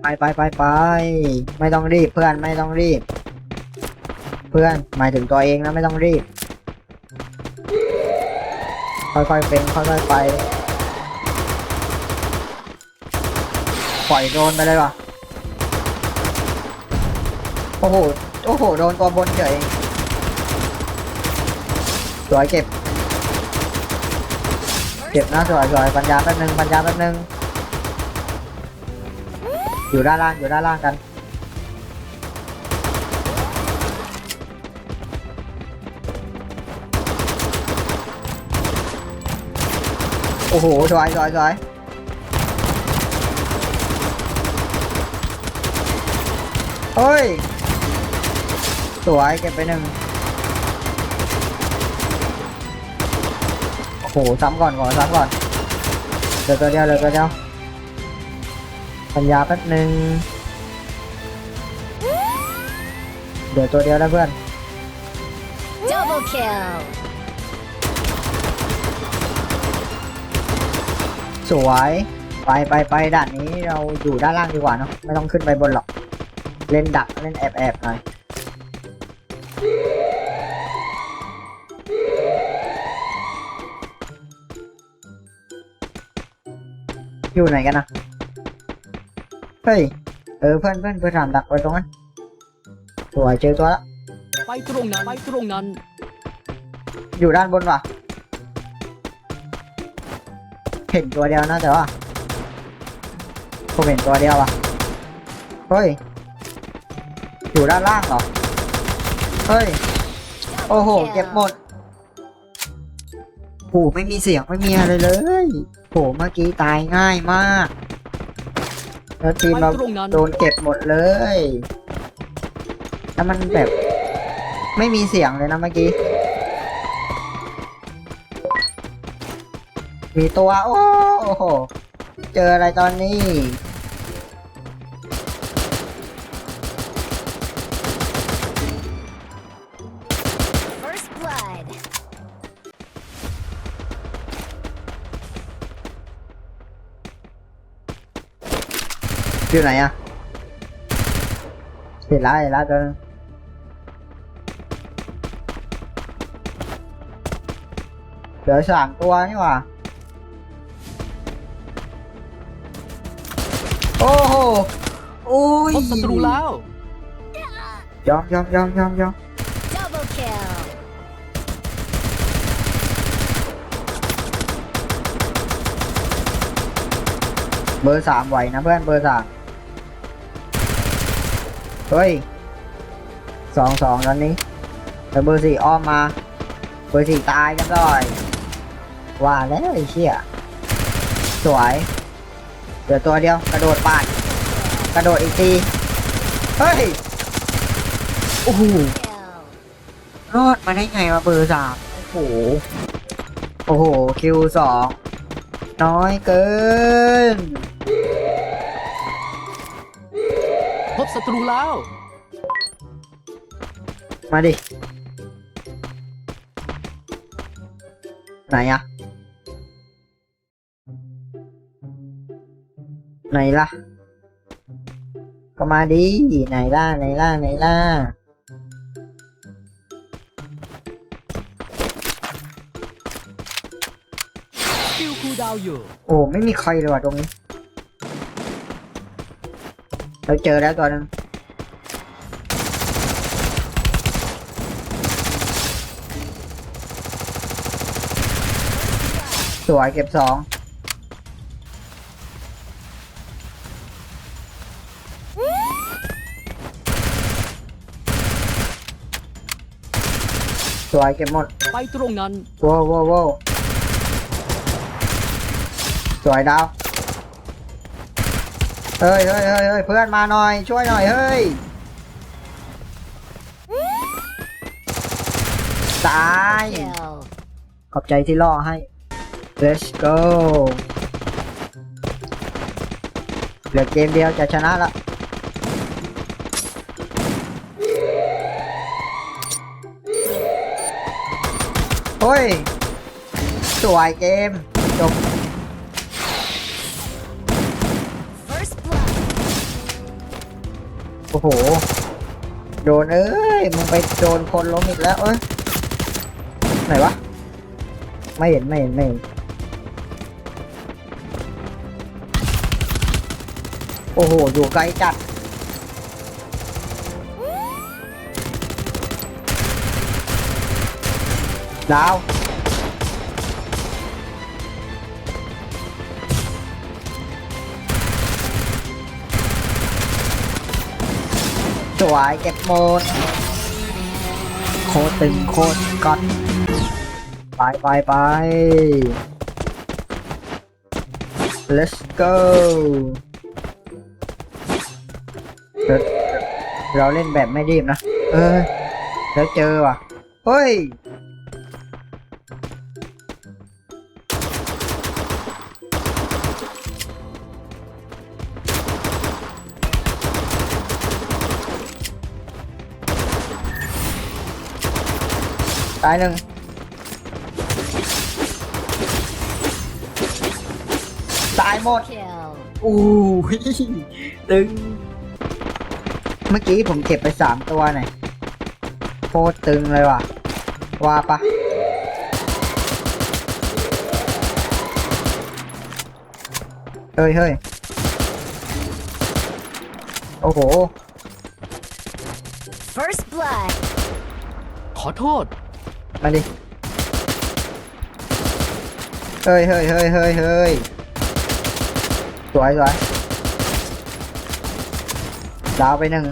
ไปไปไปไปไม่ต้องรีบเพื่อนไม่ต้องรีบ เพื่อนหมายถึงตัวเองนะไม่ต้องรีบ ค่อยๆเป็นค่อยๆไป ปล่อยโดนไปเลยวะโอ้โหโอ้โหโดนตัวบนเฉยสวยเก็บ เก็บน้าสวยสวยปัญญาแป๊บนึงปัญญาแป๊บนึง อยู่ด้านล่างอยู่ด้านล่างกันโอ้โหสวยสวยสวยเฮ้ย สวยเก็บไปหนึ่งโอ้โหซ้ำก่อนก่อนซ้ำก่อนเดี๋ยวตัวเดียวเดี๋ยวตัวเดียว ปัญญาแป๊บหนึ่งเดี๋ยวตัวเดียวนะเพื่อน Double kill. สวย ไปไปไปด่านนี้เราอยู่ด้านล่างดีกว่าเนาะไม่ต้องขึ้นไปบนหรอก เล่นดักเล่นแอบแอบหน่อยอยู่ไหนกันนะ เฮ้ย เออเพื่อนเพื่อนเพื่อนถามดักไว้ตรงนั้นสวยเจอตัวละ ไปตรงนั้นไปตรงนั้น อยู่ด้านบนว่ะ เห็นตัวเดียวนะแต่ว่าผมเห็นตัวเดียวว่ะ เฮ้ย อยู่ด้านล่างเหรอ เฮ้ย โอ้โหเก็บหมดโหไม่มีเสียงไม่มีอะไรเลยโหเมื่อกี้ตายง่ายมาก แล้วทีมไปเราตรงนั้นโดนเก็บหมดเลย แล้วมันแบบ ไม่มีเสียงเลยนะเมื่อกี้ มีตัว โอ้โห เจออะไรตอนนี้ อยู่ไหนอะเห็นแล้วเห็นแล้วตัวนึงเหลือสามตัวนี่หว่า โอ้โหอุ้ยพบศัตรูแล้วยอมยอมยอมยอมยอม Double kill. เบอร์สามไหวนะเพื่อนเบอร์สาม เฮ้ยสองสองตอนนี้แต่เบอร์สี่อ้อมมา เบอร์สี่ตายกันเลยว่าแล้วไอ้เชี่ยสวยเดี๋ยวตัวเดียวกระโดดปาด กระโดดอีกที เฮ้ย โอ้โห รอดมาได้ไงวะเบอร์สามโอ้โห โอ้โห คิวสองน้อยเกิน ศัตรูแล้ว มาดิ ไหนอะไหนล่ะ ก็มาดิ ไหนล่ะ ไหนล่ะ ไหนล่ะ สกิลคูลดาวน์อยู่ โอ้ ไม่มีใครเลยว่ะตรงนี้ เราเจอแล้วตัวหนึงสวยเก็บสองสวยเก็บหมด ไปตรงนั้นโว้วโว้วโว้วสวยดาว เฮ้ยเฮ้ยเฮ้ยเฮ้ยเพื่อนมาหน่อย ช่วยหน่อยเฮ้ยตาย Kill. ขอบใจที่ล่อให้ let's go เหลือเกมเดียวจะชนะละ โอ้ย สวยเกม จบ โอ้โห โดนเอ้ย มึงไปโดนคนล้มอีกแล้วเอ้ย ไหนวะ ไม่เห็นไม่เห็นไม่เห็นโอ้โห อยู่ไกลจัด ดาว สวยเก็บโหมดโคตรตึงโคตรก๊อตไปไปไป let's go เดี๋ยวเราเล่นแบบไม่รีบนะ เออ แล้วเจอว่ะ เฮ้ย ตายหนึ่งตายหมด Kill. อู้ยตึง เมื่อกี้ผมเก็บไปสามตัวหน่อยโคตรตึงเลยว่ะ ว่าปะเฮ้ยเฮ้ยโอ้โห First blood. ขอโทษ มาดิ เฮ้ยเฮ้ยเฮ้ยเฮ้ยเฮ้ยสวยสวยดาวไปหนึ่ง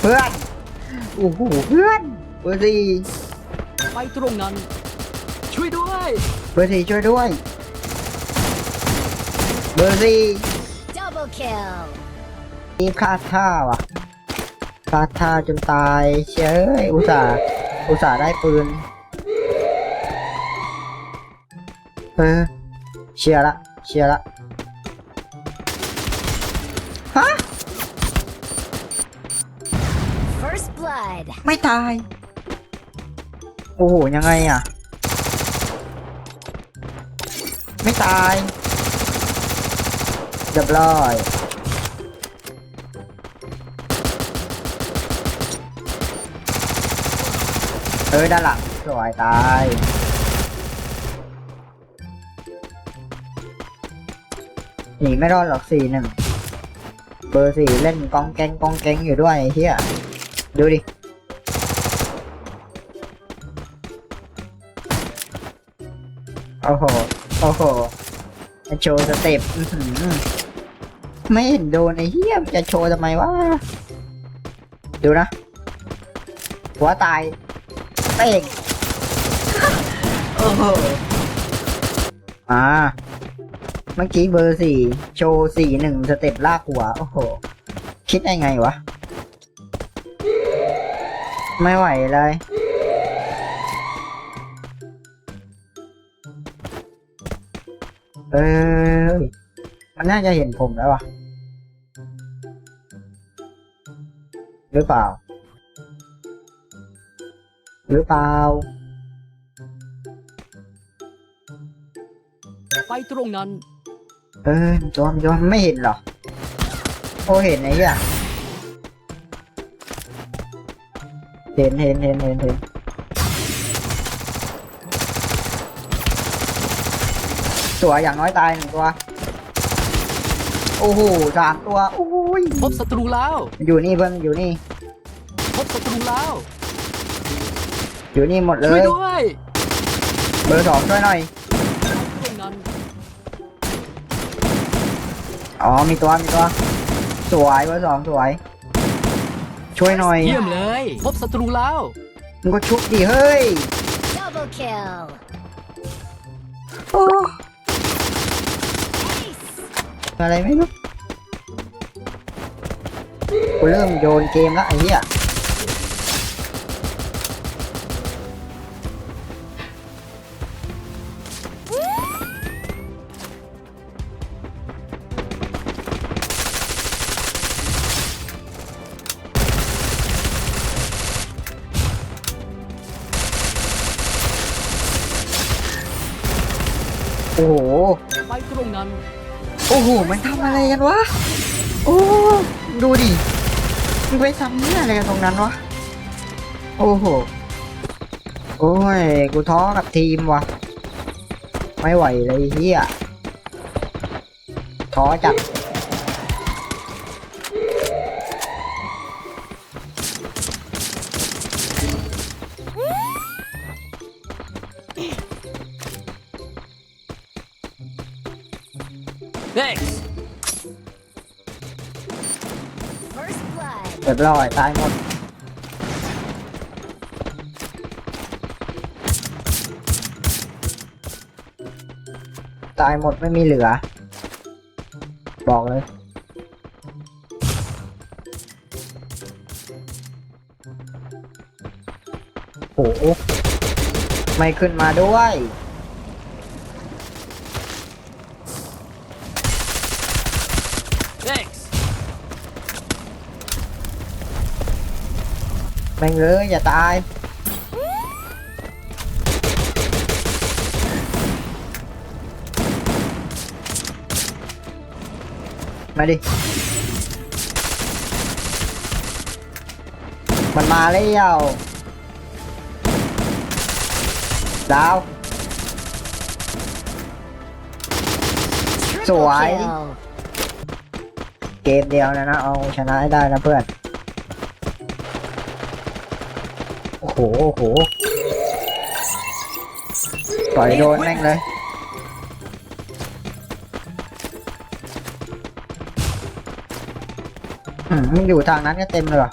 เพื่อนโอ้โหเพื่อนเบอร์สี่ไปตรงนั้น ช่วยด้วย เบอร์สี่ช่วยด้วย เบอร์สี่ Double kill. นี่คาดท่าว่ะ คาดท่าจนตาย เชยอุตส่าห์อุตส่าห์ได้ปืนเออเชียร์ละ เชียร์ละ ฮะ First blood. ไม่ตาย โอ้โห ยังไงอะ ไม่ตายเรียบร้อย เออด้านหลังสวยตายหนีไม่รอดหรอกสี่หนึ่งเบอร์สี่เล่นกองแกงกองแกงอยู่ด้วยเฮียดูดิโอ้โหโอ้โหโชว์สเต็ปไม่เห็นโดนไอ้เหี้ยจะโชว์ทำไมวะดูนะหัวตาย เป้งโอ้โหอ่า เมื่อกี้เบอร์สี่โชว์สี่หนึ่งสเต็ปลากหัว โอ้โห คิดได้ไงวะ ไม่ไหวเลย เอ้ย มันน่าจะเห็นผมแล้ววะหรือเปล่า หรือเปล่า ไปตรงนั้น เออจอมจอมไม่เห็นเหรอ โอ้เห็นไอ้เหี้ยเห็นเห็นเห็นเห็นเห็นตัวอย่างน้อยตายหนึ่งตัว โอ้โหสามตัวโอ้ยพบศัตรูแล้ว อยู่นี่เพิ่งอยู่นี่ พบศัตรูแล้ว อยู่นี่หมดเลช่วยย ด้วยเบอร์สองช่วยหน่อยไปตรงนั้นอ๋อ มีตัว มีตัว สวย เบอร์สองสวย ช่วยหน่อย เยี่ยมเลย พบศัตรูแล้ว มึงก็ชุบดิเฮ้ย Double kill. โอ้ Ace. อะไรไม่รู้กูเริ่มโยนเกมแล้วไอ้เหี้ย อ้โห ไปตรงนั้นโอ้โห มันทำอะไรกันวะ โอ้ ดูดิมึงไปทำเนี่ยอะไรกันตรงนั้นวะ โอ้โห โอ้ย กูท้อกับทีมวะไม่ไหวเลยเฮียท้อจัด Thanks. First blood. เรียบร้อยตายหมด ตายหมดไม่มีเหลือ บอกเลย โอ้โหไม่ขึ้นมาด้วย Thanks. แม่งเลยอย่าตาย มาดิ มันมาแล้วดาว Triple Sủa. kill. เกมเดียวนะนะ เอาชนะให้ได้นะเพื่อน โหโอ้โหปล่อยโดนแม่งเลยมมันอยู่ทางนั้นก็เต็มเลยว่ะ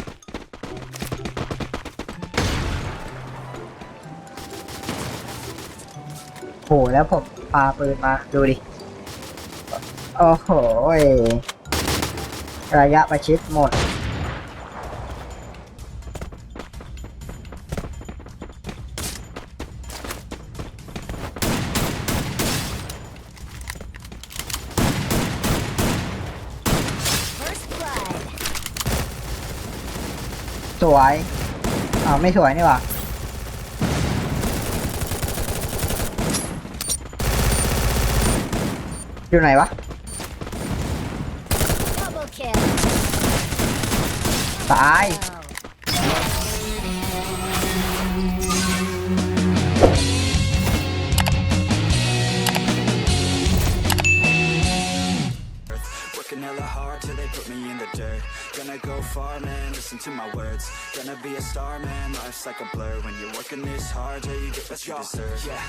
โหแล้วผมปาปืนมาดูดิ โอ้โหระยะประชิดหมด สวยอ้าวไม่สวยนี่หว่าอยู่ไหนวะ Double kill. ตาย Oh. Gonna go far man, listen to my words. Gonna be a star man, life's like a blur When you're working this hard, yeah you get what you deserve. Yeah,